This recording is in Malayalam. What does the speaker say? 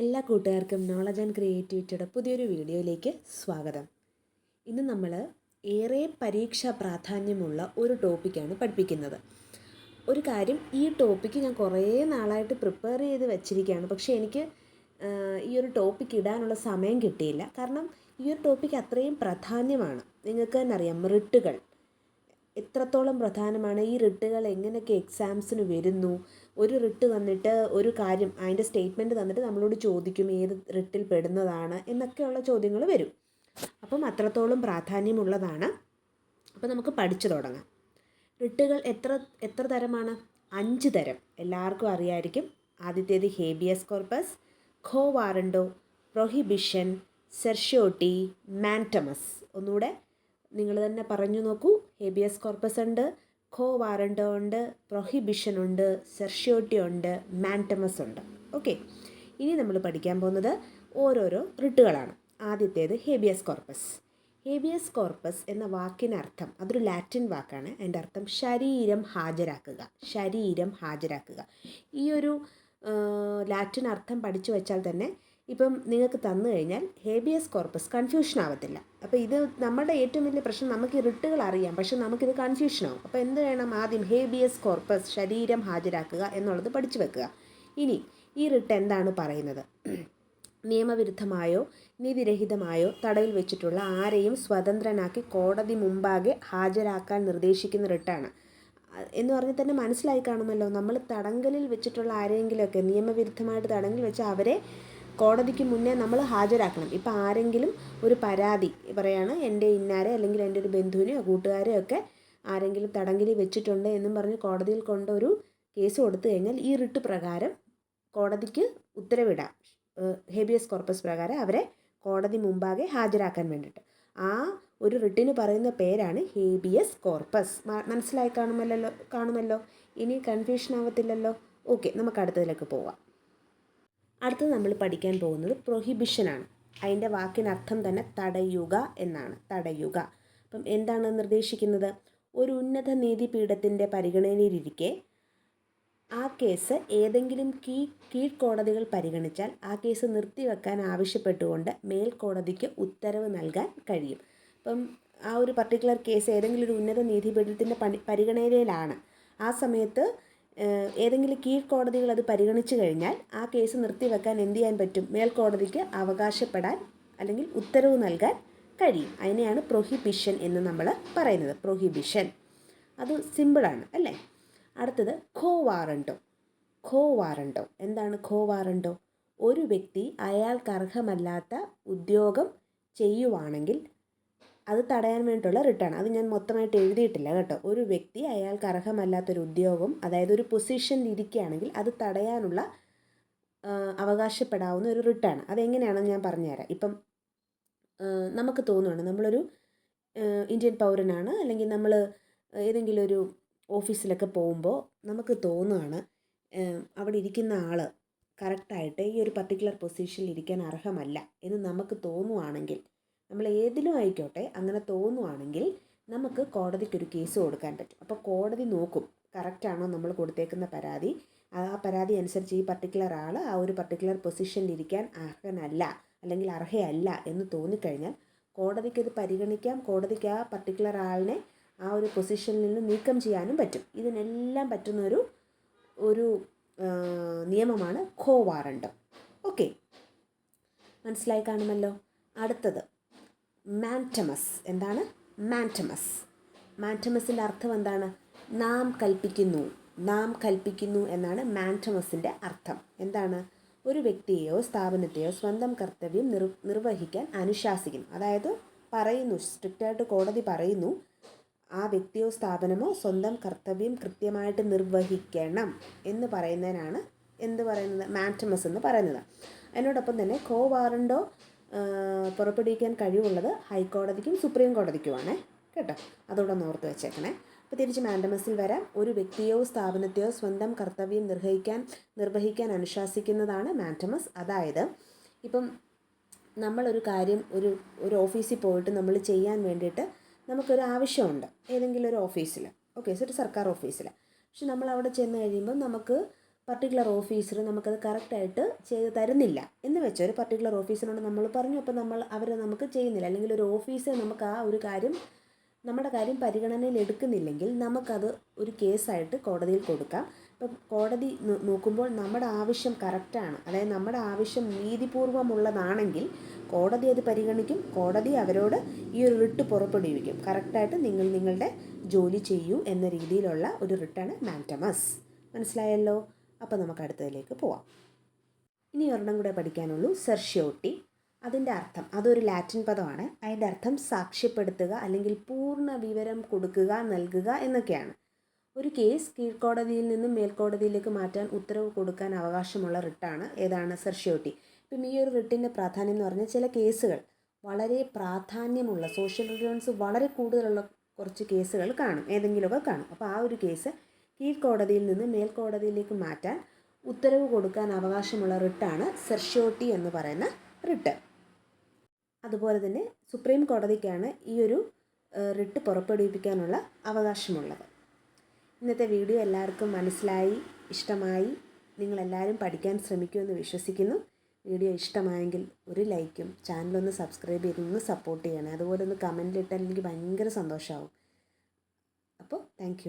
എല്ലാ കൂട്ടുകാർക്കും നോളജ് ആൻഡ് ക്രിയേറ്റിവിറ്റിയുടെ പുതിയൊരു വീഡിയോയിലേക്ക് സ്വാഗതം. ഇന്ന് നമ്മൾ ഏറെ പരീക്ഷാ പ്രാധാന്യമുള്ള ഒരു ടോപ്പിക്കാണ് പഠിപ്പിക്കുന്നത്. ഒരു കാര്യം ഈ ടോപ്പിക്ക് ഞാൻ കുറേ നാളായിട്ട് പ്രിപ്പയർ ചെയ്ത് വെച്ചിരിക്കുകയാണ്. പക്ഷേ എനിക്ക് ഈ ഒരു ടോപ്പിക്ക് ഇടാനുള്ള സമയം കിട്ടിയില്ല. കാരണം ഈ ഒരു ടോപ്പിക്ക് അത്രയും പ്രാധാന്യമാണ്. നിങ്ങൾക്ക് തന്നെ അറിയാം റിട്ടുകൾ എത്രത്തോളം പ്രധാനമാണ് ഈ റിട്ടുകൾ എങ്ങനെയൊക്കെ എക്സാംസിന് വരുന്നു? ഒരു റിട്ട് തന്നിട്ട് ഒരു കാര്യം അതിന്റെ സ്റ്റേറ്റ്മെന്റ് തന്നിട്ട് നമ്മളോട് ചോദിക്കും ഏത് റിട്ടിൽ പെടുന്നതാണ് എന്നൊക്കെയുള്ള ചോദ്യങ്ങൾ വരും. അപ്പം അത്രത്തോളം പ്രാധാന്യമുള്ളതാണ്. അപ്പോൾ നമുക്ക് പഠിച്ചു തുടങ്ങാം. റിട്ടുകൾ എത്ര എത്ര തരമാണ്? അഞ്ച് തരം. എല്ലാവർക്കും അറിയായിരിക്കും. ആദ്യത്തേത് habeas corpus quo warranto prohibition certiorari mandamus ഒന്നുകൂടെ നിങ്ങൾ തന്നെ പറഞ്ഞു നോക്കൂ. ഹേബിയസ് കോർപ്പസ് ഉണ്ട് കോ വാറണ്ട ഉണ്ട് പ്രൊഹിബിഷൻ ഉണ്ട് സെർഷ്യോട്ടി ഉണ്ട് മാന്റമസ് ഉണ്ട്. ഓക്കെ ഇനി നമ്മൾ പഠിക്കാൻ പോകുന്നത് ഓരോരോ റിട്ടുകളാണ് ആദ്യത്തേത് ഹേബിയസ് കോർപ്പസ് ഹേബിയസ് കോർപ്പസ് എന്ന വാക്കിനർത്ഥം അതൊരു ലാറ്റിൻ വാക്കാണ്. അതിന്റെ അർത്ഥം ശരീരം ഹാജരാക്കുക. ശരീരം ഹാജരാക്കുക. ഈ ഒരു ലാറ്റിൻ അർത്ഥം പഠിച്ചു വെച്ചാൽ തന്നെ ഇപ്പം നിങ്ങൾക്ക് തന്നു കഴിഞ്ഞാൽ ഹേബിയസ് കോർപ്പസ് കൺഫ്യൂഷൻ ആവത്തില്ല. അപ്പോൾ ഇത് നമ്മുടെ ഏറ്റവും വലിയ പ്രശ്നം നമുക്ക് ഈ റിട്ടുകൾ അറിയാം പക്ഷെ നമുക്കിത് കൺഫ്യൂഷൻ ആവും. അപ്പോൾ എന്ത് വേണം ആദ്യം ഹേബിയസ് കോർപ്പസ് ശരീരം ഹാജരാക്കുക എന്നുള്ളത് പഠിച്ചു വെക്കുക. ഇനി ഈ റിട്ട് എന്താണ് പറയുന്നത്? നിയമവിരുദ്ധമായോ നീതിരഹിതമായോ തടവിൽ വെച്ചിട്ടുള്ള ആരെയും സ്വതന്ത്രനാക്കി കോടതി മുമ്പാകെ ഹാജരാക്കാൻ നിർദ്ദേശിക്കുന്ന റിട്ടാണ്. എന്ന് പറഞ്ഞാൽ തന്നെ മനസ്സിലായി കാണുമല്ലോ നമ്മൾ തടങ്കലിൽ വെച്ചിട്ടുള്ള ആരെങ്കിലുമൊക്കെ നിയമവിരുദ്ധമായിട്ട് തടങ്കിൽ വെച്ച് അവരെ കോടതിക്ക് മുന്നേ നമ്മൾ ഹാജരാക്കണം. ഇപ്പം ആരെങ്കിലും ഒരു പരാതി പറയാണ് എന്റെ ഇന്നാരെ അല്ലെങ്കിൽ എന്റെ ഒരു ബന്ധുവിനെയോ കൂട്ടുകാരെയോ ഒക്കെ ആരെങ്കിലും തടങ്കലിൽ വെച്ചിട്ടുണ്ട് എന്നും പറഞ്ഞ് കോടതിയിൽ കൊണ്ടൊരു കേസ് കൊടുത്തു കഴിഞ്ഞാൽ ഈ റിട്ട് പ്രകാരം കോടതിക്ക് ഉത്തരവിടാം. ഹേബിയസ് കോർപ്പസ് പ്രകാരം അവരെ കോടതി മുമ്പാകെ ഹാജരാക്കാൻ വേണ്ടിയിട്ട്. ആ ഒരു റിട്ടിന് പറയുന്ന പേരാണ് ഹേബിയസ് കോർപ്പസ്. മനസ്സിലായി കാണുമല്ലോ കാണുമല്ലോ? ഇനി കൺഫ്യൂഷൻ ആവത്തില്ലല്ലോ? ഓക്കെ നമുക്ക് അടുത്തതിലേക്ക് പോവാം. അടുത്തത് നമ്മൾ പഠിക്കാൻ പോകുന്നത് പ്രൊഹിബിഷനാണ് അതിന്റെ വാക്കിനർത്ഥം തന്നെ തടയുക എന്നാണ്. തടയുക. അപ്പം എന്താണ് നിർദ്ദേശിക്കുന്നത്? ഒരു ഉന്നത നീതിപീഠത്തിന്റെ പരിഗണനയിലിരിക്കെ ആ കേസ് ഏതെങ്കിലും കീ കീഴ്ക്കോടതികൾ പരിഗണിച്ചാൽ ആ കേസ് നിർത്തിവെക്കാൻ ആവശ്യപ്പെട്ടുകൊണ്ട് മേൽക്കോടതിക്ക് ഉത്തരവ് നൽകാൻ കഴിയും. അപ്പം ആ ഒരു പർട്ടിക്കുലർ കേസ് ഏതെങ്കിലും ഒരു ഉന്നത നീതിപീഠത്തിന്റെ പണി പരിഗണനയിലാണ്. ആ സമയത്ത് ഏതെങ്കിലും കീഴ്ക്കോടതികൾ അത് പരിഗണിച്ചു കഴിഞ്ഞാൽ ആ കേസ് നിർത്തിവെക്കാൻ എന്ത് ചെയ്യാൻ പറ്റും? മേൽക്കോടതിക്ക് അവകാശപ്പെടാൻ അല്ലെങ്കിൽ ഉത്തരവ് നൽകാൻ കഴിയും. അതിനെയാണ് പ്രൊഹിബിഷൻ എന്ന് നമ്മൾ പറയുന്നത്. പ്രൊഹിബിഷൻ അത് സിമ്പിളാണ് അല്ലേ? അടുത്തത് ഖോ വാറണ്ടോ ഖോ വാറണ്ടോ എന്താണ് ഖോ വാറണ്ടോ ഒരു വ്യക്തി അയാൾക്ക് അർഹമല്ലാത്ത ഉദ്യോഗം ചെയ്യുവാണെങ്കിൽ അത് തടയാൻ വേണ്ടിയിട്ടുള്ള റിട്ടേൺ അത് ഞാൻ മൊത്തമായിട്ട് എഴുതിയിട്ടില്ല കേട്ടോ. ഒരു വ്യക്തി അയാൾക്ക് അർഹമല്ലാത്തൊരു ഉദ്യോഗം അതായത് ഒരു പൊസിഷനിൽ ഇരിക്കുകയാണെങ്കിൽ അത് തടയാനുള്ള അവകാശപ്പെടാവുന്ന ഒരു റിട്ടേൺ അതെങ്ങനെയാണെന്ന് ഞാൻ പറഞ്ഞുതരാം. ഇപ്പം നമുക്ക് തോന്നുകയാണ് നമ്മളൊരു ഇന്ത്യൻ പൗരനാണ് അല്ലെങ്കിൽ നമ്മൾ ഏതെങ്കിലും ഒരു ഓഫീസിലൊക്കെ പോകുമ്പോൾ നമുക്ക് തോന്നുകയാണ് അവിടെ ഇരിക്കുന്ന ആൾ കറക്റ്റായിട്ട് ഈ ഒരു പർട്ടിക്കുലർ പൊസിഷനിൽ ഇരിക്കാൻ അർഹമല്ല എന്ന് നമുക്ക് തോന്നുവാണെങ്കിൽ നമ്മൾ ഏതിലും ആയിക്കോട്ടെ അങ്ങനെ തോന്നുവാണെങ്കിൽ നമുക്ക് കോടതിക്ക് ഒരു കേസ് കൊടുക്കാൻ പറ്റും. അപ്പോൾ കോടതി നോക്കും കറക്റ്റാണോ നമ്മൾ കൊടുത്തേക്കുന്ന പരാതി. ആ പരാതി അനുസരിച്ച് ഈ പർട്ടിക്കുലർ ആൾ ആ ഒരു പർട്ടിക്കുലർ പൊസിഷനിൽ ഇരിക്കാൻ അർഹനല്ല അല്ലെങ്കിൽ അർഹയല്ല എന്ന് തോന്നിക്കഴിഞ്ഞാൽ കോടതിക്ക് ഇത് പരിഗണിക്കാം. കോടതിക്ക് ആ പർട്ടിക്കുലർ ആളിനെ ആ ഒരു പൊസിഷനിൽ നിന്ന് നീക്കം ചെയ്യാനും പറ്റും. ഇതിനെല്ലാം പറ്റുന്ന ഒരു ഒരു നിയമമാണ് ഖോ വാറണ്ട്. ഓക്കെ. മനസ്സിലായി കാണുമല്ലോ? അടുത്തത്. മാന്റമസ് എന്താണ്? മാന്റമസ് മാന്റമസിന്റെ അർത്ഥം എന്താണ്? നാം കൽപ്പിക്കുന്നു. നാം കൽപ്പിക്കുന്നു എന്നാണ് മാന്റമസിന്റെ അർത്ഥം. എന്താണ്? ഒരു വ്യക്തിയെയോ സ്ഥാപനത്തെയോ സ്വന്തം കർത്തവ്യം നിർ നിർവഹിക്കാൻ അനുശാസിക്കുന്നു. അതായത് പറയുന്നു സ്ട്രിക്റ്റായിട്ട് കോടതി പറയുന്നു ആ വ്യക്തിയോ സ്ഥാപനമോ സ്വന്തം കർത്തവ്യം കൃത്യമായിട്ട് നിർവഹിക്കണം എന്ന് പറയുന്നതിനാണ് എന്ത് പറയുന്നത്? മാന്റമസ് എന്ന് പറയുന്നത്. അതിനോടൊപ്പം തന്നെ കോ വാറണ്ടോ പുറപ്പെടുവിക്കാൻ കഴിവുള്ളത് ഹൈക്കോടതിക്കും സുപ്രീം കോടതിക്കുമാണ്. കേട്ടോ? അതോടൊന്ന് ഓർത്ത് വെച്ചേക്കണേ. അപ്പോൾ തിരിച്ച് മാൻഡമസിൽ വരാം. ഒരു വ്യക്തിയോ സ്ഥാപനത്തെയോ സ്വന്തം കർത്തവ്യം നിർവഹിക്കാൻ നിർവഹിക്കാൻ അനുശാസിക്കുന്നതാണ് മാൻഡമസ്. അതായത് ഇപ്പം നമ്മളൊരു കാര്യം ഒരു ഒരു ഓഫീസിൽ പോയിട്ട് നമ്മൾ ചെയ്യാൻ വേണ്ടിയിട്ട് നമുക്കൊരു ആവശ്യമുണ്ട്. ഏതെങ്കിലും ഒരു ഓഫീസിൽ ഓക്കെ ഒരു സർക്കാർ ഓഫീസിൽ പക്ഷെ നമ്മൾ അവിടെ ചെന്ന് കഴിയുമ്പോൾ നമുക്ക് പർട്ടിക്കുലർ ഓഫീസർ നമുക്കത് കറക്റ്റായിട്ട് ചെയ്ത് തരുന്നില്ല. എന്ന് വെച്ചാൽ ഒരു പർട്ടിക്കുലർ ഓഫീസറിനോട് നമ്മൾ പറഞ്ഞു അപ്പോൾ നമ്മൾ അവർ നമുക്ക് ചെയ്യുന്നില്ല. അല്ലെങ്കിൽ ഒരു ഓഫീസർ നമുക്ക് ആ ഒരു കാര്യം നമ്മുടെ കാര്യം പരിഗണനയിൽ എടുക്കുന്നില്ലെങ്കിൽ നമുക്കത് ഒരു കേസായിട്ട് കോടതിയിൽ കൊടുക്കാം. ഇപ്പം കോടതി നോക്കുമ്പോൾ നമ്മുടെ ആവശ്യം കറക്റ്റാണ് അതായത് നമ്മുടെ ആവശ്യം നീതിപൂർവമുള്ളതാണെങ്കിൽ കോടതി അത് പരിഗണിക്കും. കോടതി അവരോട് ഈ ഒരു റിട്ട് പുറപ്പെടുവിക്കും. കറക്റ്റായിട്ട് നിങ്ങൾ നിങ്ങളുടെ ജോലി ചെയ്യൂ എന്ന രീതിയിലുള്ള ഒരു റിട്ടാണ് മാന്റമസ് മനസ്സിലായല്ലോ? അപ്പോൾ നമുക്ക് അടുത്തതിലേക്ക് പോവാം. ഇനി ഒരെണ്ണം കൂടെ പഠിക്കാനുള്ളൂ. സെർഷ്യോട്ടി. അതിന്റെ അർത്ഥം അതൊരു ലാറ്റിൻ പദമാണ്. അതിന്റെ അർത്ഥം സാക്ഷ്യപ്പെടുത്തുക അല്ലെങ്കിൽ പൂർണ വിവരം കൊടുക്കുക നൽകുക എന്നൊക്കെയാണ്. ഒരു കേസ് കീഴ്ക്കോടതിയിൽ നിന്നും മേൽക്കോടതിയിലേക്ക് മാറ്റാൻ ഉത്തരവ് കൊടുക്കാൻ അവകാശമുള്ള റിട്ടാണ് ഏതാണ് സെർഷ്യോട്ടി. ഇപ്പം ഈ ഒരു റിട്ടിന്റെ പ്രാധാന്യം എന്ന് പറഞ്ഞാൽ ചില കേസുകൾ വളരെ പ്രാധാന്യമുള്ള സോഷ്യൽ റിലവൻസ് വളരെ കൂടുതലുള്ള കുറച്ച് കേസുകൾ കാണും ഏതെങ്കിലുമൊക്കെ കാണും. അപ്പോൾ ആ ഒരു കേസ് കീഴ്ക്കോടതിയിൽ നിന്ന് മേൽക്കോടതിയിലേക്ക് മാറ്റാൻ ഉത്തരവ് കൊടുക്കാൻ അവകാശമുള്ള റിട്ടാണ് സെർഷ്യോട്ടി എന്ന് പറയുന്ന റിട്ട്. അതുപോലെ തന്നെ സുപ്രീം കോടതിക്കാണ് ഈ ഒരു റിട്ട് പുറപ്പെടുവിപ്പിക്കാനുള്ള അവകാശമുള്ളത്. ഇന്നത്തെ വീഡിയോ എല്ലാവർക്കും മനസ്സിലായി ഇഷ്ടമായി നിങ്ങളെല്ലാവരും പഠിക്കാൻ ശ്രമിക്കുമെന്ന് വിശ്വസിക്കുന്നു. വീഡിയോ ഇഷ്ടമായെങ്കിൽ ഒരു ലൈക്കും ചാനലൊന്ന് സബ്സ്ക്രൈബ് ചെയ്ത് ഒന്ന് സപ്പോർട്ട് ചെയ്യണേ. അതുപോലെ ഒന്ന് കമന്റിലിട്ടാൽ എനിക്ക് ഭയങ്കര സന്തോഷമാവും അപ്പോൾ താങ്ക്